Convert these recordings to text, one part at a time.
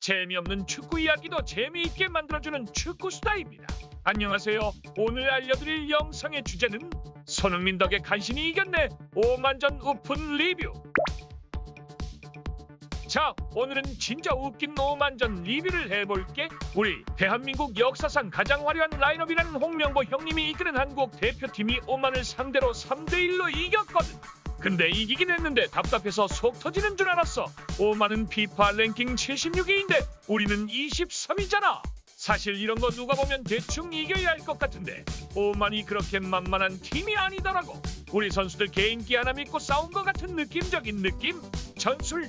재미없는 축구 이야기도 재미있게 만들어주는 축구 스타입니다. 안녕하세요. 오늘 알려드릴 영상의 주제는 손흥민 덕에 간신히 이겼네 5만전 오픈 리뷰. 자, 오늘은 진짜 웃긴 5만전 리뷰를 해볼게. 우리 대한민국 역사상 가장 화려한 라인업이라는 홍명보 형님이 이끄는 한국 대표팀이 오만을 상대로 3대1로 이겼거든. 근데 이기긴 했는데 답답해서 속 터지는 줄 알았어. 오만은 피파 랭킹 76위인데 우리는 23위잖아. 사실 이런 거 누가 보면 대충 이겨야 할 것 같은데 오만이 그렇게 만만한 팀이 아니더라고. 우리 선수들 개인기 하나 믿고 싸운 것 같은 느낌적인 느낌? 전술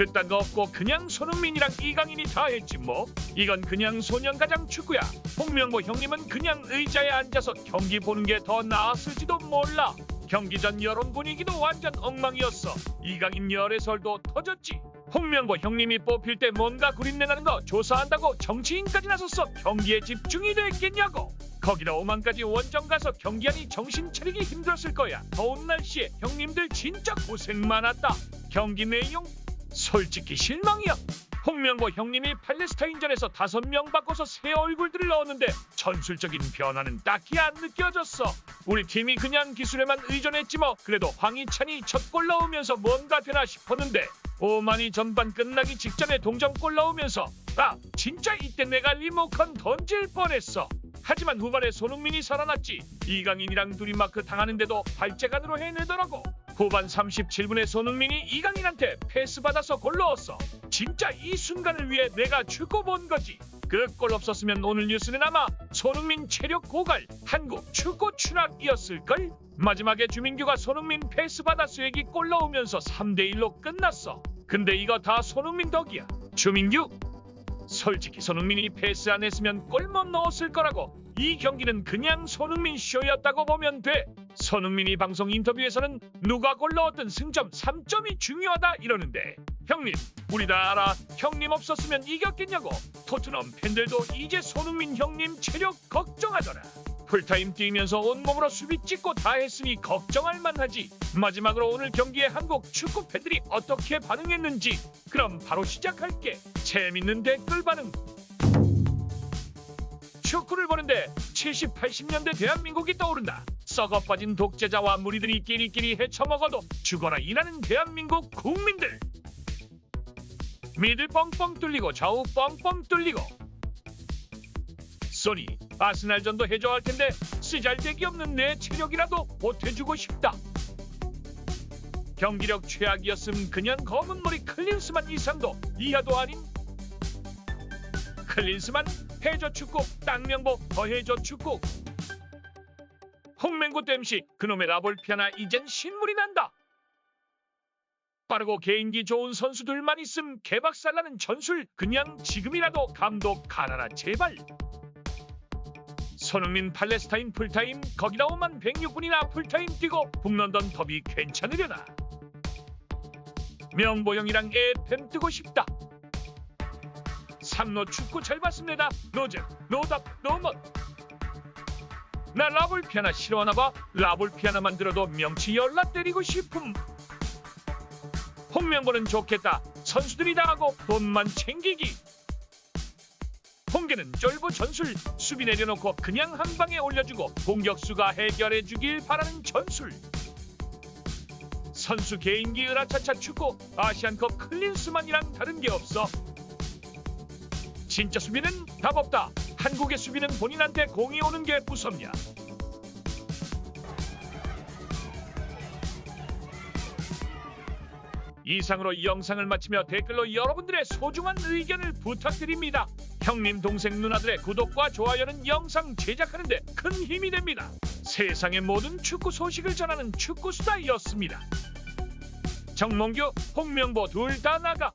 그딴 거 없고 그냥 손흥민이랑 이강인이 다 했지 뭐. 이건 그냥 소년가장 축구야. 홍명보 형님은 그냥 의자에 앉아서 경기 보는 게 더 나았을지도 몰라. 경기 전 여론 분위기도 완전 엉망이었어. 이강인 열애설도 터졌지. 홍명보 형님이 뽑힐 때 뭔가 구린내 나는 거 조사한다고 정치인까지 나섰어. 경기에 집중이 됐겠냐고. 거기다 오만까지 원정 가서 경기하니 정신 차리기 힘들었을 거야. 더운 날씨에 형님들 진짜 고생 많았다. 경기 내용 솔직히 실망이야. 홍명보 형님이 팔레스타인전에서 다섯 명 바꿔서 새 얼굴들을 넣었는데 전술적인 변화는 딱히 안 느껴졌어. 우리 팀이 그냥 기술에만 의존했지 뭐. 그래도 황희찬이 첫 골 넣으면서 뭔가 되나 싶었는데 오만이 전반 끝나기 직전에 동점골 넣으면서 아 진짜 이때 내가 리모컨 던질 뻔했어. 하지만 후반에 손흥민이 살아났지. 이강인이랑 둘이 마크 당하는데도 발재간으로 해내더라고. 후반 37분에 손흥민이 이강인한테 패스 받아서 골 넣었어. 진짜 이 순간을 위해 내가 축구 본 거지. 그 골 없었으면 오늘 뉴스는 아마 손흥민 체력 고갈, 한국 축구 추락이었을걸? 마지막에 주민규가 손흥민 패스 받아 수액이 골 넣으면서 3대1로 끝났어. 근데 이거 다 손흥민 덕이야. 주민규? 솔직히 손흥민이 패스 안 했으면 골 못 넣었을 거라고. 이 경기는 그냥 손흥민 쇼였다고 보면 돼. 손흥민이 방송 인터뷰에서는 누가 골 넣었든 승점 3점이 중요하다 이러는데 형님 우리 다 알아. 형님 없었으면 이겼겠냐고. 토트넘 팬들도 이제 손흥민 형님 체력 걱정하더라. 풀타임 뛰면서 온몸으로 수비 찍고 다 했으니 걱정할 만하지. 마지막으로 오늘 경기에 한국 축구 팬들이 어떻게 반응했는지. 그럼 바로 시작할게. 재밌는 댓글 반응 축구를 보는데 70, 80년대 대한민국이 떠오른다. 썩어 빠진 독재자와 무리들이 끼리끼리 헤쳐먹어도 죽어라 일하는 대한민국 국민들. 미들 뻥뻥 뚫리고 좌우 뻥뻥 뚫리고. 소니 아스날전도 해줘야 할 텐데 쓰잘데기 없는 내 체력이라도 보태주고 싶다. 경기력 최악이었음 그냥 검은 머리 클린스만 이상도 이하도 아닌 클린스만 해저 축구 땅명보 더해저 축구 홍맹구 땜시 그놈의 라볼피아나 이젠 신물이 난다. 빠르고 개인기 좋은 선수들만 있음 개박살나는 전술 그냥 지금이라도 감독 가라라 제발. 손흥민 팔레스타인 풀타임 거기다 오만 106분이나 풀타임 뛰고 북런던 더비 괜찮으려나. 명보영이랑 에팸 뜨고 싶다 삼로 축구 잘 봤습니다. 노잼, 노답, 노멋. 나 라볼 피아나 싫어하나 봐. 라볼 피아나 만 들어도 명치 열라 때리고 싶음. 홍명보는 좋겠다. 선수들이 다 하고 돈만 챙기기. 홍계는 쫄보 전술 수비 내려놓고 그냥 한 방에 올려주고 공격수가 해결해 주길 바라는 전술. 선수 개인기 으라차차 축구 아시안컵 클린스만이랑 다른 게 없어. 진짜 수비는 답 없다. 한국의 수비는 본인한테 공이 오는 게 무섭냐. 이상으로 이 영상을 마치며 댓글로 여러분들의 소중한 의견을 부탁드립니다. 형님, 동생, 누나들의 구독과 좋아요는 영상 제작하는데 큰 힘이 됩니다. 세상의 모든 축구 소식을 전하는 축구 스타였습니다. 정몽규, 홍명보 둘 다 나가.